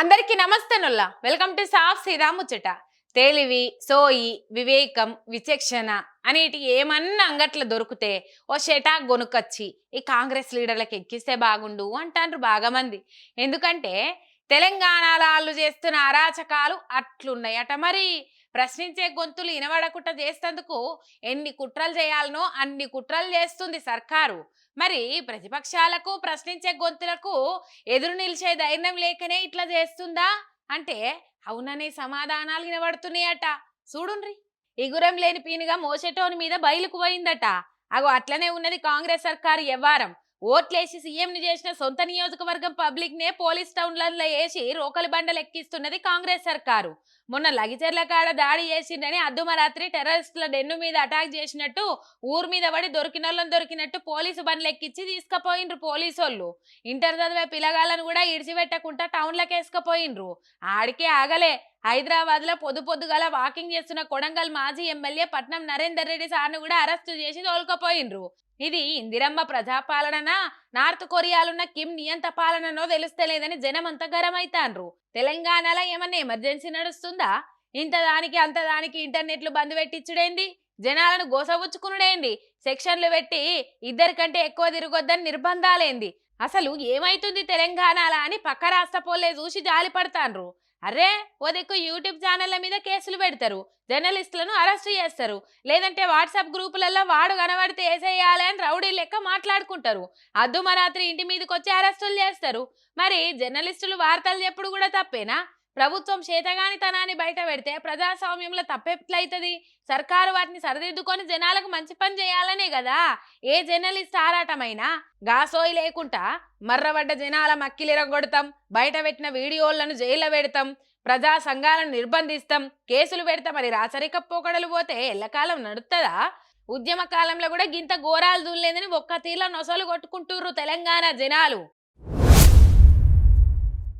అందరికీ నమస్తే Nulla. Welcome to సాఫ్ సీదా ముచ్చట. తెలివి సోయి వివేకం విచక్షణ అనేటి ఏమన్నా అంగట్లో దొరికితే ఓ షెటా గొనుకొచ్చి ఈ కాంగ్రెస్ లీడర్లకు ఎక్కిస్తే బాగుండు అంటారు బాగా మంది ఎందుకంటే తెలంగాణలో వాళ్ళు చేస్తున్న అరాచకాలు అట్లున్నాయట. మరి ప్రశ్నించే గొంతులు ఇనబడకుండా చేసేందుకు ఎన్ని కుట్రలు చేయాలనో అన్ని కుట్రలు చేస్తుంది సర్కారు. మరి ప్రతిపక్షాలకు ప్రశ్నించే గొంతులకు ఎదురు నిలిచే ధైర్యం లేకనే ఇట్లా చేస్తుందా? అంటే అవుననే సమాధానాలు వినబడుతున్నాయట. చూడుండ్రి. ఇగురం లేని పీనుగా మోసేటోని మీద బయలుకు పోయిందట. అగో అట్లనే ఉన్నది కాంగ్రెస్ సర్కారు ఎవ్వారం ఓట్లేసి సీఎంని చేసిన సొంత నియోజకవర్గం పబ్లిక్ నే పోలీస్ టౌన్లలో వేసి రోకలి బండలు ఎక్కిస్తున్నది కాంగ్రెస్ సర్కారు. మొన్న లగిచర్ల కాడ దాడి చేసిందని అర్ధమరాత్రి టెర్రరిస్టుల డెన్ను మీద అటాక్ చేసినట్టు ఊరు మీద పడి దొరికిన వాళ్ళని దొరికినట్టు పోలీసు బండ్లు ఎక్కించి తీసుకుపోయిండ్రు పోలీసు ఇంటర్ చదివే పిల్లగాళ్ళను కూడా ఇడిచిపెట్టకుండా టౌన్లకు వేసుకుపోయిండ్రు. ఆడికే ఆగలే. హైదరాబాద్లో పొద్దు పొద్దుగల వాకింగ్ చేస్తున్న కొడంగల్ మాజీ ఎమ్మెల్యే పట్నం నరేందర్ రెడ్డి సార్ను కూడా అరెస్టు చేసి తోలుకపోయిండ్రు. ఇది ఇందిరమ్మ ప్రజాపాలననా? నార్త్ కొరియాలున్న కిమ్ నియంత పాలననో తెలుస్తలేదని జనం అంత గరమైతాన్రు. తెలంగాణలో ఏమన్నా ఎమర్జెన్సీ నడుస్తుందా? ఇంత దానికి అంత దానికి ఇంటర్నెట్లు బంద్ పెట్టించుడేంది జనాలను గోసబుచ్చుకునుడేంది సెక్షన్లు పెట్టి ఇద్దరికంటే ఎక్కువ తిరగొద్దని నిర్బంధాలేంది? అసలు ఏమైతుంది తెలంగాణలా అని పక్క రాష్ట్ర పోలే చూసి జాలి పడతాన్రు అరే ఓ దిక్కు యూట్యూబ్ ఛానళ్ళ మీద కేసులు పెడతారు. జర్నలిస్టులను అరెస్ట్ చేస్తారు. లేదంటే వాట్సాప్ గ్రూపులలో వాడు కనబడితే వేసేయాలి అని రౌడీ లెక్క మాట్లాడుకుంటారు. అద్దుమరాత్రి ఇంటి మీదకి వచ్చి అరెస్టులు చేస్తారు. మరి జర్నలిస్టులు వార్తలు చెప్పుడు కూడా తప్పేనా? ప్రభుత్వం చేతగానితనాన్ని బయట పెడితే ప్రజాస్వామ్యంలో తప్పెట్లయితుంది? సర్కారు వాటిని సరిదిద్దుకొని జనాలకు మంచి పని చేయాలనే కదా ఏ జర్నలిస్ట్ ఆరాటమైనా? గాసోయి లేకుండా మర్రబడ్డ జనాల మక్కిలిరగొడతాం బయట పెట్టిన వీడియోలను జైల్లో పెడతాం ప్రజా సంఘాలను నిర్బంధిస్తాం కేసులు పెడతాం మరి రాచరిక పోకడలు పోతే ఎల్లకాలం నడుతుందా ఉద్యమ కాలంలో కూడా గింత ఘోరాలు దూలేదని ఒక్క తీర్ల నొసలు కొట్టుకుంటుర్రు తెలంగాణ జనాలు.